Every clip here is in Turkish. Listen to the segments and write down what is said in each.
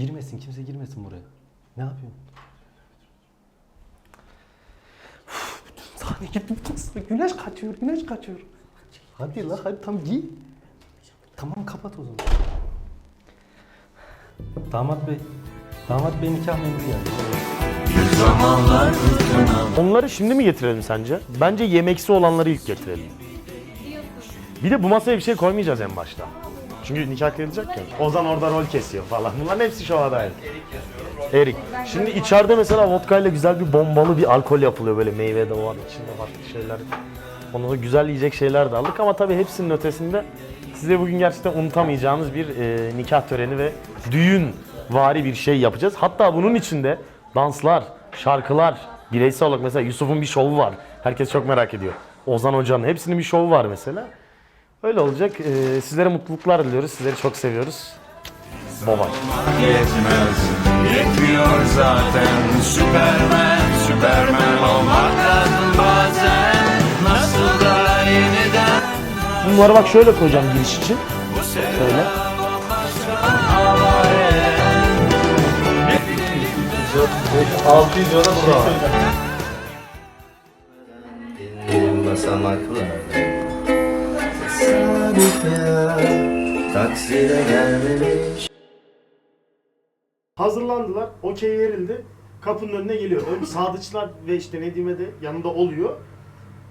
Girmesin kimse girmesin buraya. Ne yapıyorsun? Uf, bütün sahne gitti. Güneş kaçıyor, güneş kaçıyor. Hadi la hadi tam giy. Tamam kapat o zaman. Damat bey, damat bey nikah memuru geldi. Onları şimdi mi getirelim sence? Bence yemeksi olanları ilk getirelim. Bir de bu masaya bir şey koymayacağız en başta. Çünkü nikah kıyılacak ya. Ozan orada rol kesiyor falan. Bunların hepsi şova dahil. Erik. Şimdi içeride mesela vodka ile güzel bir bombalı bir alkol yapılıyor böyle meyve de var içinde farklı şeyler. Ondan sonra güzel yiyecek şeyler de aldık ama tabii hepsinin ötesinde size bugün gerçekten unutamayacağınız bir e, nikah töreni ve düğün vari bir şey yapacağız. Hatta bunun içinde danslar, şarkılar, bireysel olarak mesela Yusuf'un bir şovu var. Herkes çok merak ediyor. Ozan Hoca'nın hepsinin bir şovu var mesela. Öyle olacak. E, sizlere mutluluklar diliyoruz. Sizleri çok seviyoruz. Bye. yetmez Yetmiyor zaten Süpermen, süpermen olmak lazım bazen Nasıl da yeniden Bunları bak şöyle koyacağım giriş için. Şöyle. Benim basamaklar Ya Takside gelmemiş Hazırlandılar. Okey verildi. Kapının önüne geliyor. Sadıçlar ve işte Nedime de yanında oluyor.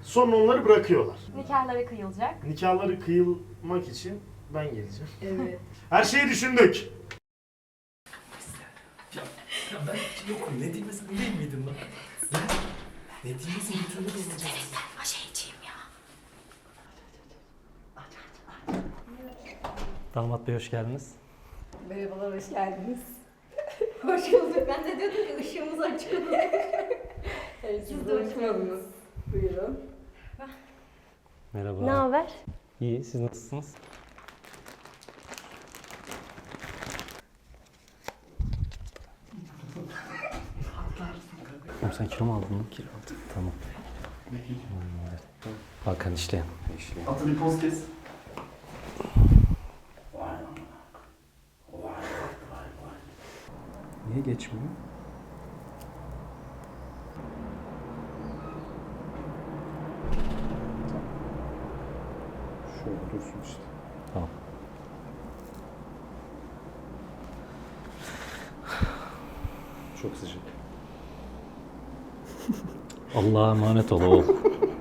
Sonra onları bırakıyorlar. Nikahları kıyılacak. Nikahları kıyılmak için ben geleceğim. Evet. Her şeyi düşündük. Ya ben yokum. Ne diymesin değil miydim lan? Ne diymesin bir türlü olacağız. Damat bey hoş geldiniz. Merhabalar, hoş geldiniz. hoş bulduk. Ben de diyordum ki ışığımız açık olur. Siz de hoş geldiniz. Buyurun. Merhaba. Ne haber? İyi, siz nasılsınız? Oğlum sen kilo mu aldın lan? Kilo aldım. Tamam. Hakan işleyen. İşleyen. Atı bir poz kes. Geçmiyor? Şöyle dursun işte. Tamam. Çok sıcak. Allah'a emanet ol oğul.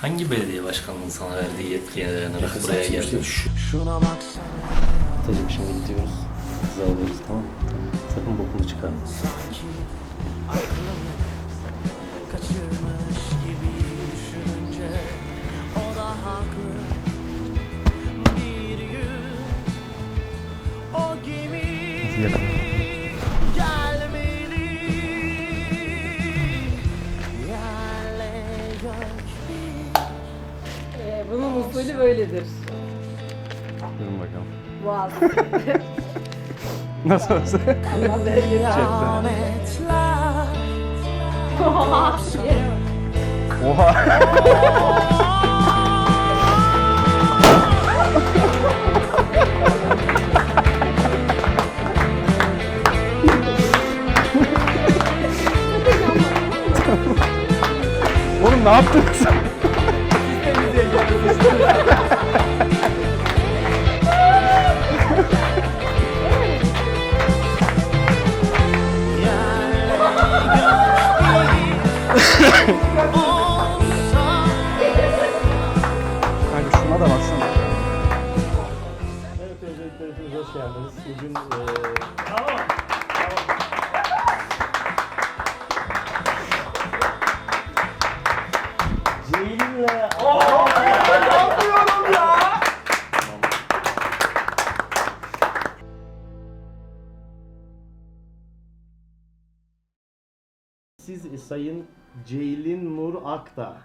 Hangi belediye başkanının sana verdiği yetkiye dayanarak buraya geldin? Atacığım şimdi gidiyoruz. Sizi alıyoruz tamam mı? Sakın bokunu çıkarma. Yakın. Böyledir. Durun bakalım. Boğaz. Nasıl nasıl? Allah bereketi Oha. Oğlum ne yaptın sen? Kanka şuna da baksana. Evet öncelikle hepiniz hoş geldiniz. Bugün eee Ceylin'le... Siz e, Sayın Ceylin Nur Akta,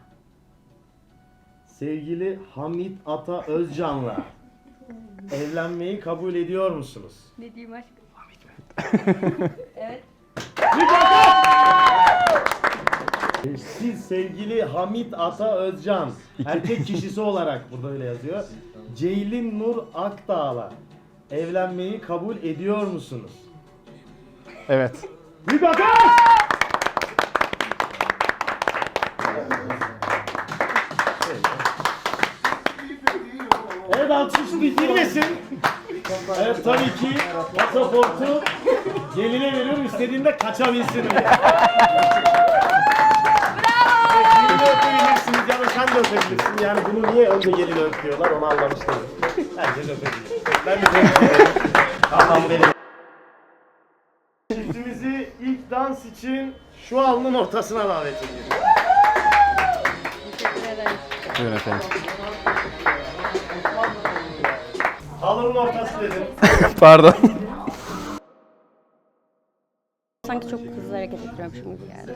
sevgili Hamit Ata Özcan'la Evlenmeyi kabul ediyor musunuz? Ne diyeyim aşkım? evet. Siz sevgili Hamit Ata Özcan, erkek kişisi olarak burada öyle yazıyor. Ceylin Nur Akdağ'la evlenmeyi kabul ediyor musunuz? Evet. Bir bakın! Evet alkış bitirmesin. Evet tabii ki pasaportu geline veriyorum istediğinde kaçabilsin diye. Evet, gelini öpebilirsiniz ya da sen de öpebilirsin. Yani bunu niye önce gelini öpüyorlar onu anlamış değilim. Herkes öpebilir. Ben de öpebilirim. Tamam benim. Çiftimizi ilk dans için şu alnın ortasına davet ediyoruz. Buyurun efendim. Alnın ortası dedim. Pardon. Sanki çok hızlı hareket ediyormuşum gibi geldi.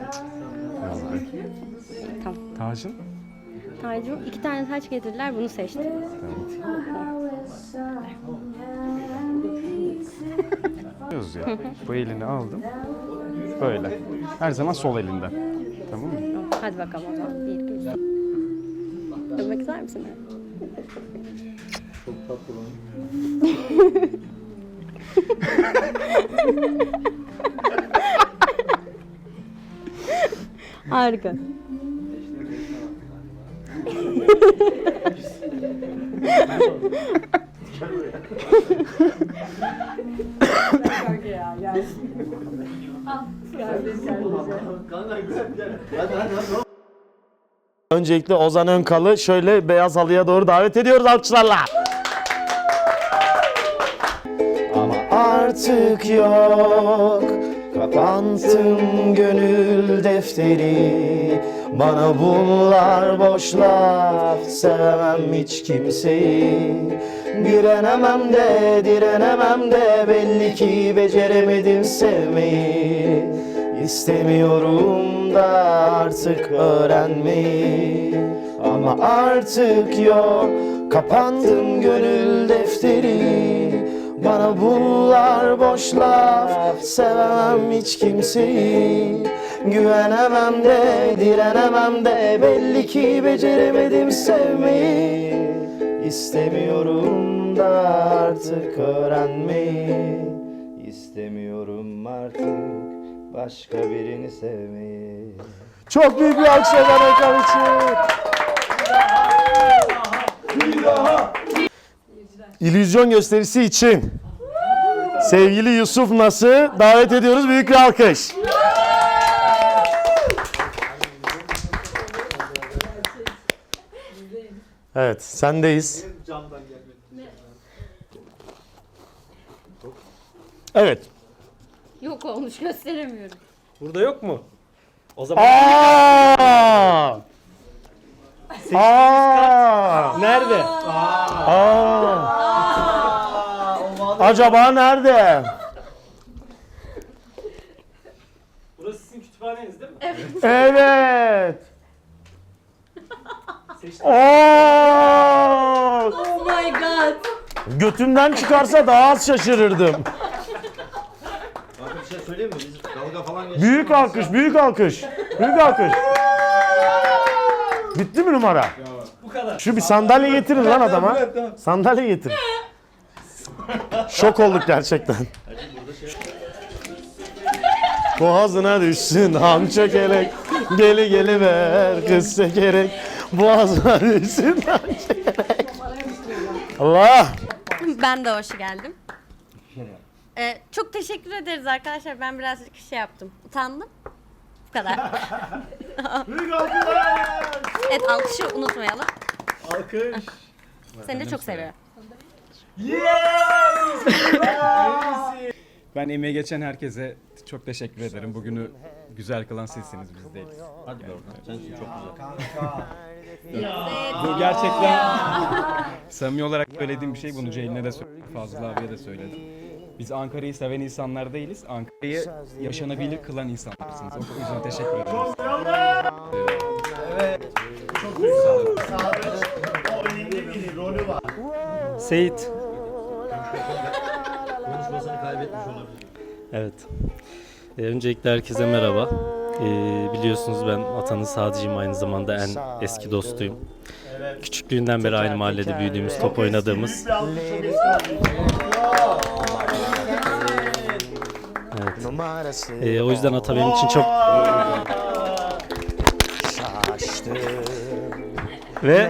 İyi, Tamam. Tacın? Tacım iki tane taç getirdiler bunu seçtim. Diyoruz ya. Bu elini aldım. Böyle. Her zaman sol elinden. Tamam mı? Hadi bakalım o zaman. Bir, iki, üç. Öpmek ister misin? Harika. Öncelikle Ozan Önkal'ı şöyle beyaz halıya doğru davet ediyoruz alkışlarla. Ama artık yok. Kapattım gönül defteri. Bana bunlar boş laf Sevemem hiç kimseyi. Direnemem de direnemem de Belli ki beceremedim sevmeyi İstemiyorum da artık öğrenmeyi. Ama artık yok Kapandım gönül defteri. Bana bunlar boş laf Sevemem hiç kimseyi. Güvenemem de direnemem de Belli ki beceremedim sevmeyi. İstemiyorum da artık öğrenmeyi. İstemiyorum artık başka birini sevmeyi. Çok büyük bir alkış Ozan Ökan için. İllüzyon gösterisi için sevgili Yusuf Nas'ı davet ediyoruz. Büyük bir alkış. Evet, sendeyiz. Evet. Yok olmuş gösteremiyorum. Burada yok mu? O zaman Aa! Aa! nerede? Aa! Acaba nerede? Burası sizin kütüphaneniz değil mi? Evet. Aa! Oh my god. Götümden çıkarsa daha az şaşırırdım. Bakın bir şey söyleyeyim mi? Biz dalga falan geçtik. Büyük alkış, büyük alkış. Büyük alkış. Bitti mi numara? Bu kadar. Şu bir sandalye getirin lan adama. Sandalye getirin. Şok olduk gerçekten. Boğazına düşsün ham çökelek. Geli geli ver kız çekerek. Boğazına düşsün ham çökelek. Allah. Ben de hoş geldim. Ee, çok teşekkür ederiz arkadaşlar. Ben birazcık şey yaptım. Utandım. Bu kadar. Büyük alkışlar. evet alkışı unutmayalım. Alkış. Seni de çok seviyorum. Ben emeği geçen herkese çok teşekkür ederim. Bugünü güzel kılan sizsiniz biz değiliz. Hadi be oradan. Sensin çok güzel. Bu gerçekten samimi olarak söylediğim bir şey. Bunu Ceylin'e de söyledim, Fazıl abiye de söyledim. Biz Ankara'yı seven insanlar değiliz. Ankara'yı yaşanabilir kılan insanlarsınız. O yüzden teşekkür ederim. Çok güzel. O önemli bir rolü var. Seyit. Konuşmasını kaybetmiş olabilir. Evet. Ee, öncelikle herkese merhaba. Ee, biliyorsunuz ben Atan'ın Sadıcıyım aynı zamanda en eski dostuyum. Küçüklüğünden beri aynı mahallede büyüdüğümüz, top oynadığımız. Ee, o yüzden Ata benim için çok... Ve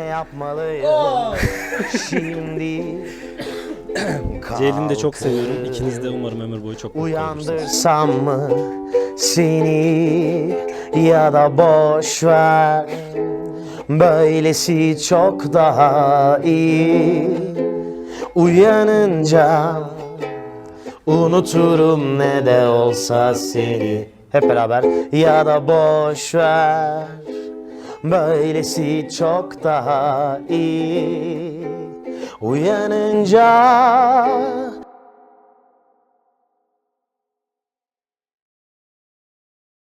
Ceylin'i de çok seviyorum. İkiniz de umarım ömür boyu çok mutlu olursunuz. Uyandırsam mı seni ya da boş ver? Böylesi çok daha iyi. Uyanınca unuturum ne de olsa seni. Hep beraber. Ya da boş ver. Böylesi çok daha iyi. Uyanınca